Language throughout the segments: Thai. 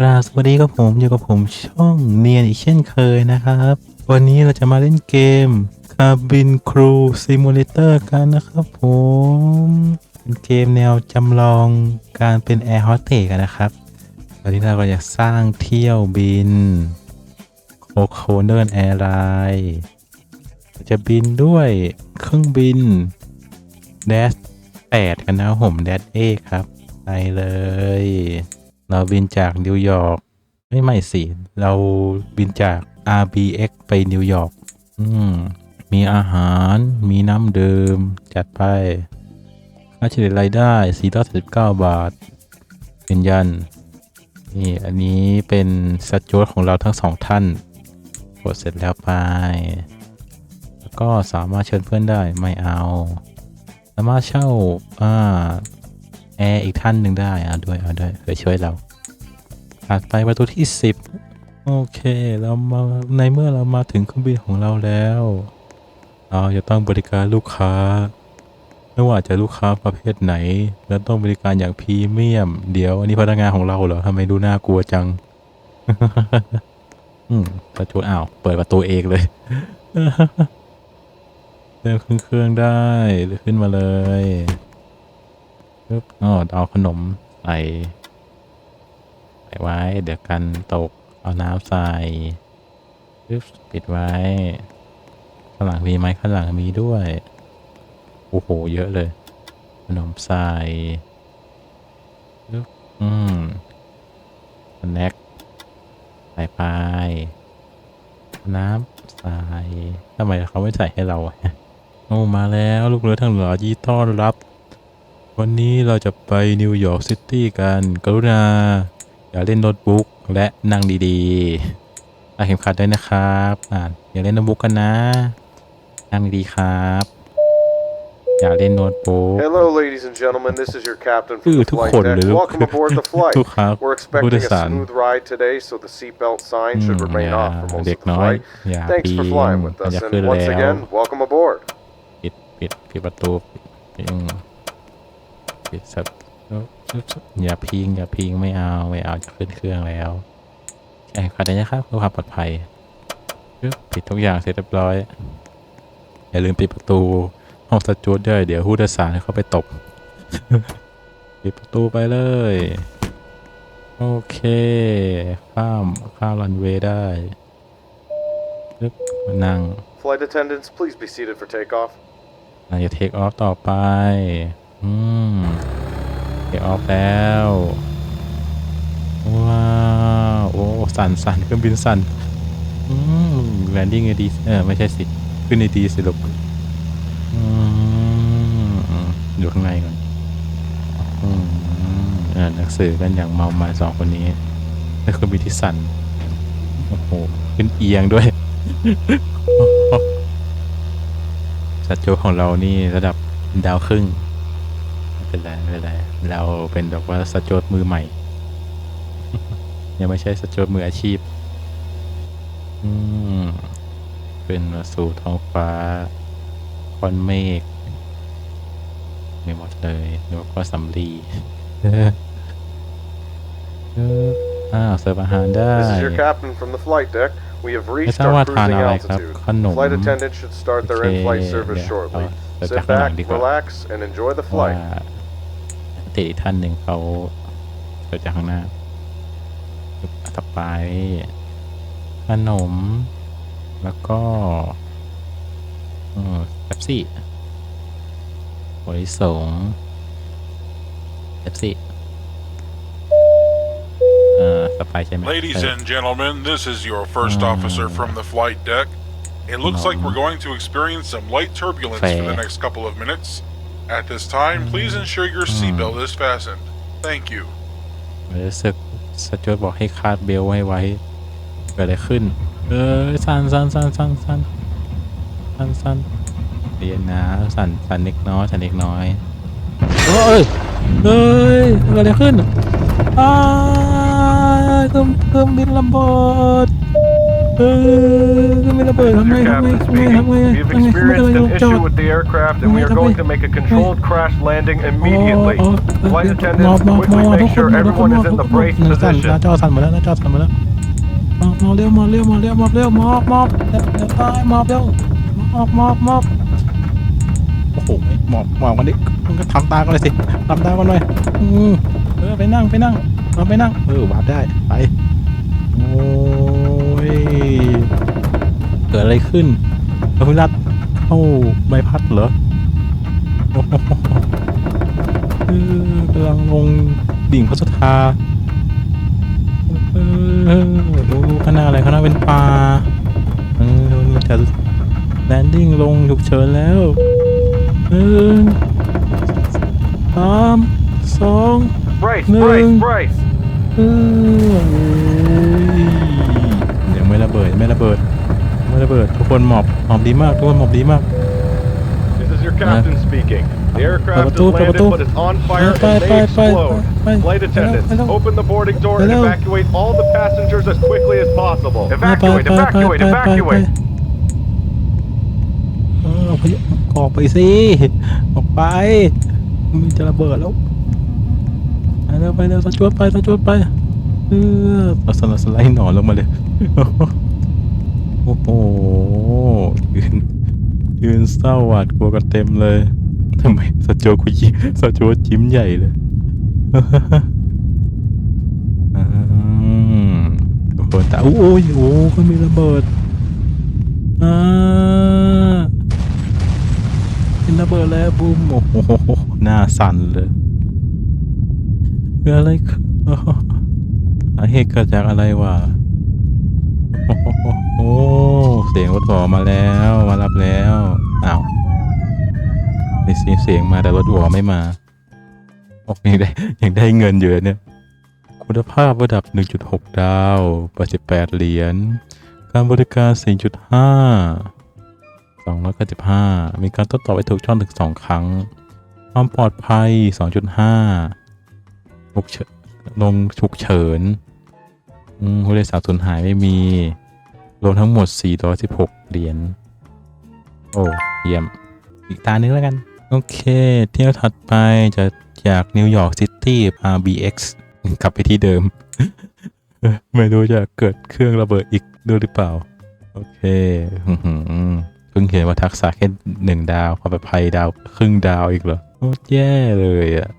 กราบสวัสดีครับผมอยู่กับผมช่องเนียนอีกเช่นเคยนะครับ วันนี้เราจะมาเล่นเกม Cabin Crew Simulator กันนะครับผมเป็นเกมแนวจำลองการเป็นแอร์โฮสเตสกันนะครับตอนนี้เราก็จะสร้างเที่ยวบินโคโคเนอร์แอร์ไลน์จะบินด้วยเครื่องบิน d a s 8กันนะผม d a s เอครับไปเลย เราบินจากนิวยอร์กไม่ไม่สิ เราบินจาก RBX ไปนิวยอร์กอืมมีอาหารมีน้ำดื่มจัดไปค่าเฉลี่ยรายได้439บาทยืนยัน นี่ อันนี้เป็นสจวตของเราทั้งสองท่านกดเสร็จแล้วไป แล้วก็สามารถเชิญเพื่อนได้ไม่เอา สามารถเช่าอ่าแอร์อีกท่านหนึ่งได้อะด้วยเอาด้วยเพื่อช่วยเรา ถัดไปประตูที่ 10 โอเค เรามาในเมื่อเรามาถึงเครื่องบินของเราแล้ว เราจะต้องบริการลูกค้า ไม่ว่าจะลูกค้าประเภทไหน แล้วต้องบริการอย่างพรีเมียม เดี๋ยว อันนี้พนักงานของเราเหรอทำไมดูน่ากลัวจัง อืมประตูอ้าว เปิดประตูเองเลยเดินขึ้นเครื่องได้ขึ้นมาเลยปึ๊บอ๋อเอาขนมใส่ใส่ ไว้ เดี๋ยวกันตก เอาน้ำใส่ปึ๊บปิดไว้ ข้างหลังมีไหมข้างหลังมีด้วย โอ้โห เยอะเลย ขนมใส่ปึ๊บอืมสแน็คใส่ไป น้ำใส่ทำไมเขาไม่ใส่ให้เราโอ้มาแล้วลูกเรือทั้งหลายยินดีต้อนรับ วันนี้เราจะไปนิวยอร์กซิตี้กัน กรุณา อย่าเล่นโน้ตบุ๊กและนั่งดีๆใส่เข็มขัดด้วยนะครับอ่าอย่าเล่นโน้ตบุ๊กกันนะ นั่งดีๆครับ อย่าเล่นโน้ตบุ๊ก Hello, ladies and gentlemen. This is your captain คือ from the ทุก flight คนหรือ deck. Welcome aboard the flight. ทุกครับ We're ผู้ expecting โดย a สาร smooth ride today, so the seatbelt sign อื should ม remain อย่า off for most เด็ of ก the น้อย flight. อย่า Thanks พิ for ง flying with อย่า us, ขึ้น and once แล้ว again, welcome aboard. ปิดปิดปิดประตูปิดปิดสับ อย่าพิงอย่าพิงไม่เอาไม่เอาจะขึ้นเครื่องแล้วใช่ขัดเลยนะครับเพื่อความปลอดภัยปึ๊บปิดทุกอย่างเสร็จเรียบร้อย อย่าลืมปิดประตูห้องสจวตด้วย เดี๋ยวผู้โดยสารเขาไปตบปิดประตูไปเลย โอเค ข้ามข้ามรันเวย์ได้ปึ๊บมานั่ง Flight attendants, please be seated for takeoff. เราจะเทคออฟต่อไป อืม เทออฟแล้ว ว้าวโอ้สั่นสั่นเครื่องบินสั่นอืมแลนดิ้งไงดีเออไม่ใช่สิ ขึ้นในดีสิลูกอืมอยู่ข้างในก่อนอืมอ่านหนังสือกันอย่างเมามาสองคนนี้นี่คือบินที่สั่นโอ้โหขึ้นเอียงด้วยสัตว์โจของเรานี่ระดับดาวครึ่ง เป็นไรไม่เป็นไรเราเป็นแบบว่าสัตว์โจมือใหม่ ยังไม่ใช่สัตว์โจมืออาชีพ อืมเป็นมาสู่ท้องฟ้าคอนเมฆไม่หมดเลยแล้วก็สำลีเออเอออ้าวเสิร์ฟอาหารได้ This is your captain from the flight deck. We have ไม่ reached ทราบว่า our ทาน cruising อะไรครับ altitude. ขนม Flight attendants should start their โอเค in-flight service เดี๋ยว shortly. เราจะ Sit ข้างหลัง back, ดีกว่า relax, and enjoy the ว่า flight. ติอีกท่านหนึ่งเขาเกิดจากข้างหน้าต่อไปขนม แล้วก็เออเป๊ปซี่บริสงเป๊ปซี่เอ่อต่อไปใช่ไหม Ladies เออ and gentlemen, this is your first officer from the flight deck. It looks like we're going to experience some light turbulence for Fair. the next couple of minutes. At this time, please ensure your seatbelt is fastened. Thank you. รู้สึกสจวตบอกให้คาดเบลต์ให้ไว้เกิดอะไรขึ้น เออสั่นสั่นสั่นสั่นสั่นสั่นสั่นเรียนนะสั่นสั่นเล็กน้อยสั่นเล็กน้อยโอ้ยเอ้ยเกิดอะไรขึ้นอ้ายเครื่องเครื่องบินระเบิด เออทำไมระเบิดทำไม This is ทำ your ไม captain ทำไม speaking. ทำไม We've ทำไมทำไม experienced ล an งจอ issue ด with the aircraft and we are going to make a controlled crash landing อ๋อ immediately. อ๋อ Flight มอบ attendants, มอบมอบ quickly ทุก make คน sure มอบทุกคน everyone มอบ is ทุ in ก the คน brace หน้าสั่นห position. น้าจอสั่นหมดแล้วหน้าจอสั่นหมดแล้วมอบมอบเร็วมอบเร็วมอบเร็วมอบเร็วมอบมอบเร็วเร็วไปมอบเร็วมอบมอบมอบโอ้โหมอบมอบกันดิมึงก็ทำตากันเลยสิทำตากันหน่อยอืมเออไปนั่งไปนั่งเราไปนั่งเออวาร์ปได้ไปโอ้ยเกิดอะไรขึ้นเราเพิ่งรัดเข้าใบพัดเหรอโอ้โหเออกำลังลงดิ่งพระสุธาเออโอ้ข้างหน้าอะไรข้างหน้าเป็นป่าเออมันจะแลนดิ้งลงฉุกเฉินแล้วหนึ่งสามสอง Brace, No. brace, brace. เออโอ้ยยังไม่ระเบิดยังไม่ระเบิดยัง ไม่ระเบิดทุกคนหมอบหมอบดีมากทุกคนหมอบดีมาก This is your captain speaking. The aircraft has Papato, landed, Papato. but it's on fire and Bye, may bye, bye, explode. bye, bye. Flight attendants, Hello, hello. open the boarding door and Hello. evacuate all the passengers as quickly as possible. ไปไป Evacuate, ไปไป evacuate, ไปไปไป evacuate. เออพยออกไปสิออกไปมันจะระเบิดแล้วไปเร็วไปเร็วสจวดไปสจวดไปเออเอาสไลด์สไลด์หนอนลงมาเลยโอ้โหยืนยืนเศร้าหวาดกลัวกันเต็มเลยทำไมสจวดกูยิ้มสจวดยิ้มใหญ่เลยอืมทุกคนตาโอ้ยโอ้ยมีระเบิดอ่าเป็นระเบิดแล้วบูมโอ้โหหน้าสั่นเลยเกิดอะไรขึ้นโอ้โหสาเหตุเกิดจากอะไรวะโอ้โหโอ้เสียงรถหวอมาแล้วมารับแล้วอ้าวมีเสียงเสียงมาแต่รถหวอไม่มาโอ้ยังได้ยังได้เงินอยู่เนี่ย คุณภาพระดับ 1.6 ดาว88เหรียญ การบริการ 4.5 295 มีการทดสอบไปถูกช่องถึง 2 ครั้ง ความปลอดภัย 2.5ฉุกเฉินลงฉุกเฉินผู้โดยสารสูญหายไม่มี รวมทั้งหมด 416 เหรียญ โอ้ เยี่ยม อีกตาหนึงแล้วกัน โอเค เที่ยวถัดไปจะจากนิวยอร์กซิตี้ RBX กลับไปที่เดิม ไม่รู้จะเกิดเครื่องระเบิดอีกด้วยหรือเปล่า โอเคอื้อหือเพิ่งเห็นว่าทักษะแค่หนึ่งดาวความปลอดภัยดาวครึ่งดาวอีกเหรอโคตรแย่เลยอะ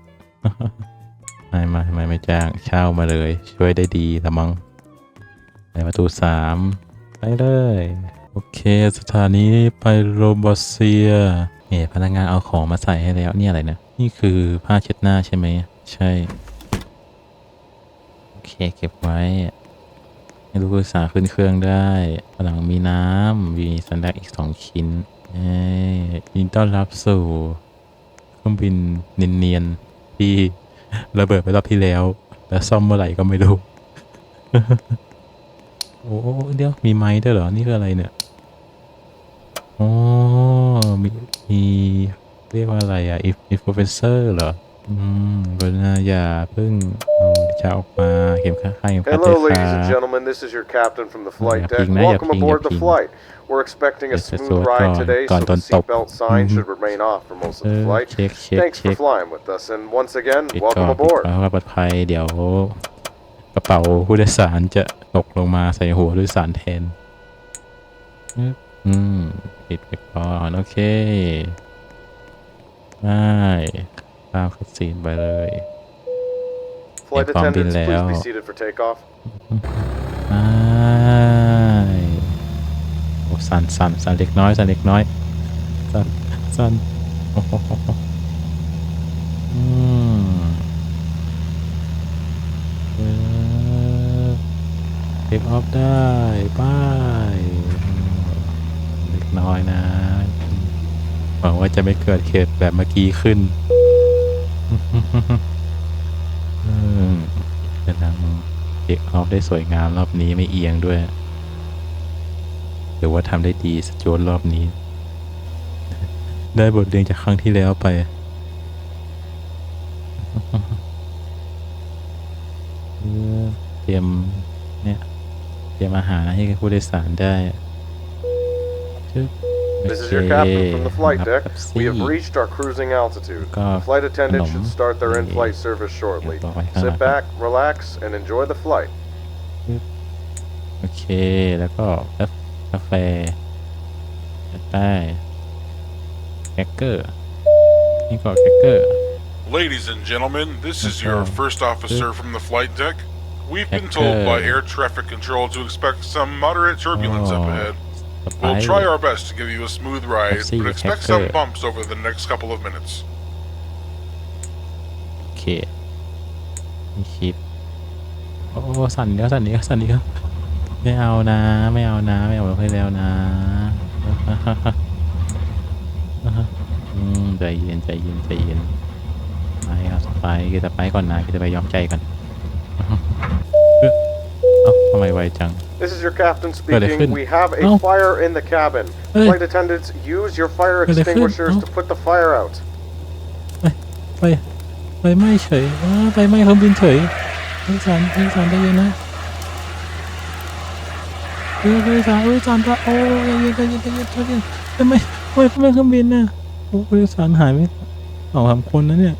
ไม่ไม่ไม่ไม่จ้างเช่ามาเลย ช่วยได้ดีละมั้งในประตูสาม ไปเลย โอเค สถานีไปโรบอเซียเอ๋พนักงานเอาของมาใส่ให้แล้วนี่อะไรนะ นี่คือผ้าเช็ดหน้าใช่ไหม ใช่ โอเค เก็บไว้ ให้ลูกศึกษาขึ้นเครื่องได้ฝรั่งมีน้ำ มีสันดักอีกสองชิ้นเอ้ยินดีต้อนรับสู่เครื่องบินเนียนๆที่ระเบิดไปรอบที่แล้ว แล้วซ่อมเมื่อไหร่ก็ไม่รู้ อ้เดี๋ยวมีไม้ด้วยเหรอ นี่คืออะไรเนี่ยอ๋อมีมีเรียกว่าอะไรอะ if if professor เหรอ อืมกรุณาอย่าเพิ่งเอาจะออกมาเข็มขัดข้างเข็มขัด Hello, ด้วย ladies ค and รับ gentlemen. This is your captain from the flight Yeah, deck. ping, yeah, Welcome ping, aboard yeah, the ping. flight. We're expecting a Yes, that's smooth what I ride thought. today, so Gone, the don't stop. seatbelt sign Mhm. should remain off for most of เอ the อ flight. เช็คเช็ค Thanks เช็ for ค flying with us, and once again, ปิดก่อน welcome ปิด aboard. ก่อนความปลอดภัยเดี๋ยวก ระเป๋าผู้โดยสารจะตกลงมาใส่หัวผู้โดยสารแทน อืมปิดไปก่อนโอเคได้ตามคัดซีนไปเลย Flight Yeah, pump in attendants, please be there. seated for takeoff. ได้โอ้สั่นสั่นสั่นเล็กน้อยสั่นเล็กน้อยสั่นสั่นโอ้โหอื เทคออฟได้ไป้ายเล็กน้อยนะหวังว่าจะไม่เกิดเหตุแบบเมื่อกี้ขึ้นอืมกำลังเทคออฟได้สวยงามรอบนี้ไม่เอียงด้วยหรือว่าทำได้ดีสจวตรอบนี้ ได้บทเรียนจากครั้งที่แล้วไป ออเตรียมเนี่ย เตรียมอาหารให้ผู้โดยสารได้จึ๊บ This is โอ your เค captain from the flight รับ deck. กับ We have ซี่ reached our cruising altitude. Go. Flight attendants Hello. should start their in-flight service shortly. Go by hand. Sit back, relax, and enjoy the flight. โอเค แล้วก็กาแฟกาแฟจัดไปแคคเกอร์ นี่ก็แคคเกอร์ Ladies and gentlemen, this is your Okay. first officer from the flight deck. We've been told Okay. by air traffic control to expect some moderate turbulence up Oh. ahead. ต่อไป We'll try our best to give you a smooth ride, see but you, expect Hector. some bumps over the next couple of minutes. โอเคนี่คลิป โอ้สั่นเดียวสั่นเดียวสั่นเดียวไม่เอานะ ไม่เอานะ ไม่เอาให้แล้วนะ อืมใจเย็นใจเย็นใจเย็นไปครับไปกินไปก่อนนะกินไปยอมใจก่อน เอ้ าทำไมไวจัง This is your captain Good, speaking. good. We have a Oh. fire in the cabin. Hey. Flight attendants, use your fire Good, good. extinguishers Oh. to put the fire out. ไฟไฟไหม้เฉยอ้าไฟไหม้เครื่องบินเฉยผู้โดยสารผู้โดยสารใจเย็นนะเออผู้โดยสารผู้โดยสารก็โอ้ยใจเย็นใจเย็นใจเย็นใจเย็นทำไมทำไมทำไมเครื่องบินน่ะโอ้ผู้โดยสารหายไปสองสามคนนะเนี่ย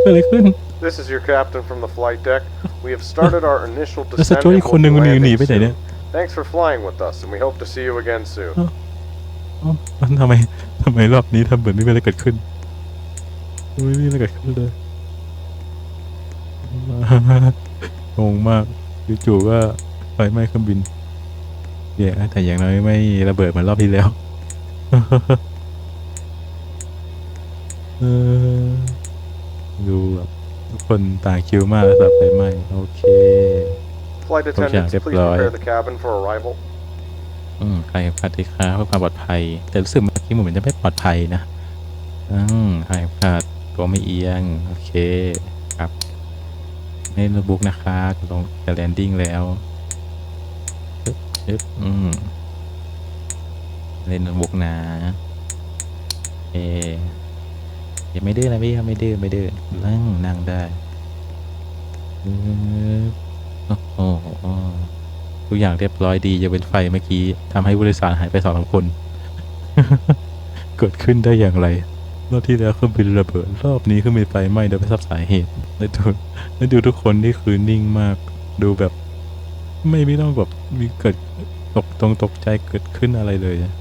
เกิดอะไรขึ้น This is your captain from the flight deck. We have started our initial แล้วส descent จวต and อีกคนห will นึ่ง be มันหนีหนี landing ไปไหนเนี่ย soon. Thanks for flying with us, and we hope to see you again soon. เอ้ามันทำไมทำไมรอบนี้ทำเหมือนไม่มีอะไรเกิดขึ้นไม่มีอะไรเกิดขึ้นเลยงงมากจู่ๆก็ไฟไหม้เครื่องบินแย่แต่อย่างน้อยไม่ระเบิดเหมือนรอบที่แล้ว เออดูแบบทุก คนต่างคิวมากสำหรับไฟไหม้โอเค Flight attendants, yeah, please deploy. prepare the cabin for arrival. อืมใครพัดที่ค้าเพื่อความปลอดภัย แต่รู้สึกเมื่อกี้เหมือนจะไม่ปลอดภัยนะอืมใครพลาดตัวไม่เอียง โอเคครับในโน้ตบุ๊กนะคะลงจะแลนดิ้งแล้วปึ๊บปึ๊บอืมเล่นโน้ตบุ๊กนะเอ ยังไม่ดื้อนะพี่ครับไม่ดื้อไม่ดื้อนั่งนั่งได้โอ้โหทุกอย่างเรียบร้อยดียกเว้นไฟเมื่อกี้ทำให้ผู้โดยสารหายไปสองสามคน เกิดขึ้นได้อย่างไรรอบที่แล้วเครื่องบินระเบิดรอบนี้เครื่องบินไฟไหม้โดยไม่ทราบสาเหตุแล้วดูแล้วดูทุกคนนี่คือนิ่งมากดูแบบ ไม่ไม่ต้องแบบมีเกิดตกตรงตกใจเกิดขึ้นอะไรเลยอะ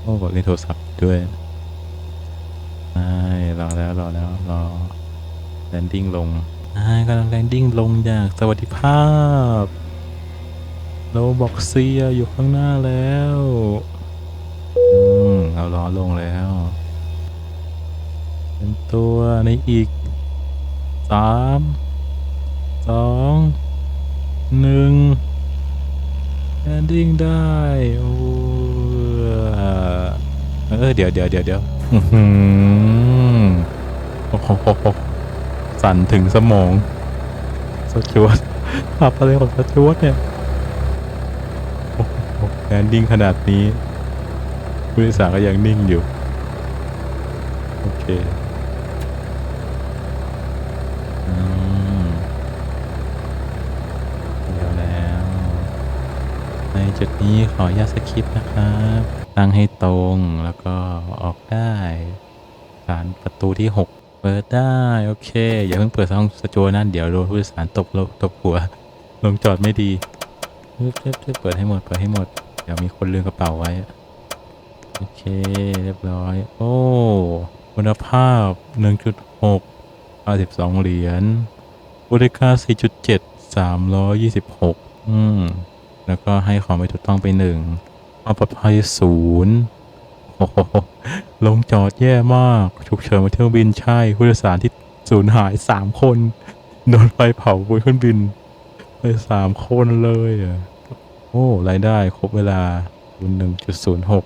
โอ้บอกเลนโทรศัพท์ด้วย รอแล้วรอแล้วรอแลนดิ้งลงอ่ากำลังแลนดิ้งลงอย่างสวัสดิภาพโลบอกเซียอยู่ข้างหน้าแล้วอืมเอาล้อลงแล้วเป็นตัวในอีกสามสองหนึ่งแลนดิ้งได้โอ้เออเดี๋ยวเดี๋ยวเดี๋ยวเดี๋ยว อื้อหือโอ้โหสั่นถึงสมองสจวตขับอะไรของสจวตเนี่ยโอ้โหแลนดิ้งขนาดนี้ผู้โดยสารก็ยังนิ่งอยู่ โอเคอืมเดี๋ยวแล้ว ในจุดนี้ขออนุญาตสคริปนะครับ ตั้งให้ตรงแล้วก็ออกได้สารประตูที่ 6 เปิดได้ โอเค อย่าเพิ่งเปิดห้องสจวนั่นเดี๋ยวโดนผู้โดยสารตบลงตบหัว ลงจอดไม่ดีทึบทึบทึบเปิดให้หมดเปิดให้หมด เดี๋ยวมีคนลืมกระเป๋าไว้ โอเค เรียบร้อย โอ้คุณภาพ 1.6 52เหรียญบริการ4.7 326 อืม แล้วก็ให้ของไม่ถูกต้องไปหนึ่ง ความปลอดภัยศูนย์โอ้โหลงจอดแย่มาก ฉุกเฉินบนเครื่องบินใช่ผู้โดยสารที่สูญหาย3คน โดนไฟเผาบนเครื่องบิน ไปสามคนเลยอโอ้รายได้ครบเวลาคูณหนึ่งจุดศูนย์หก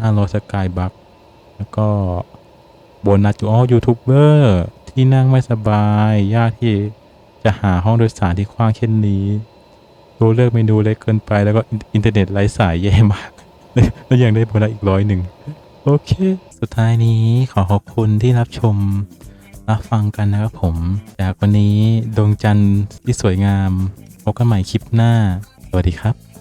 ห้าร้อยสกายบัคแล้วก็โบนัสจูอ๋อยูทูบเบอร์ที่นั่งไม่สบายยากที่จะหาห้องโดยสารที่กว้างเช่นนี้ ตัวเลือกเมนูเล็กเกินไปแล้วก็อินเทอร์เน็ตไร้สายแย่มาก แล้วยังได้โบนัสอีกร้อยหนึ่งโอเค สุดท้ายนี้ขอขอบคุณที่รับชมรับฟังกันนะครับผม จากวันนี้ดวงจันทร์ที่สวยงามพบกันใหม่คลิปหน้าสสวัสดีครับ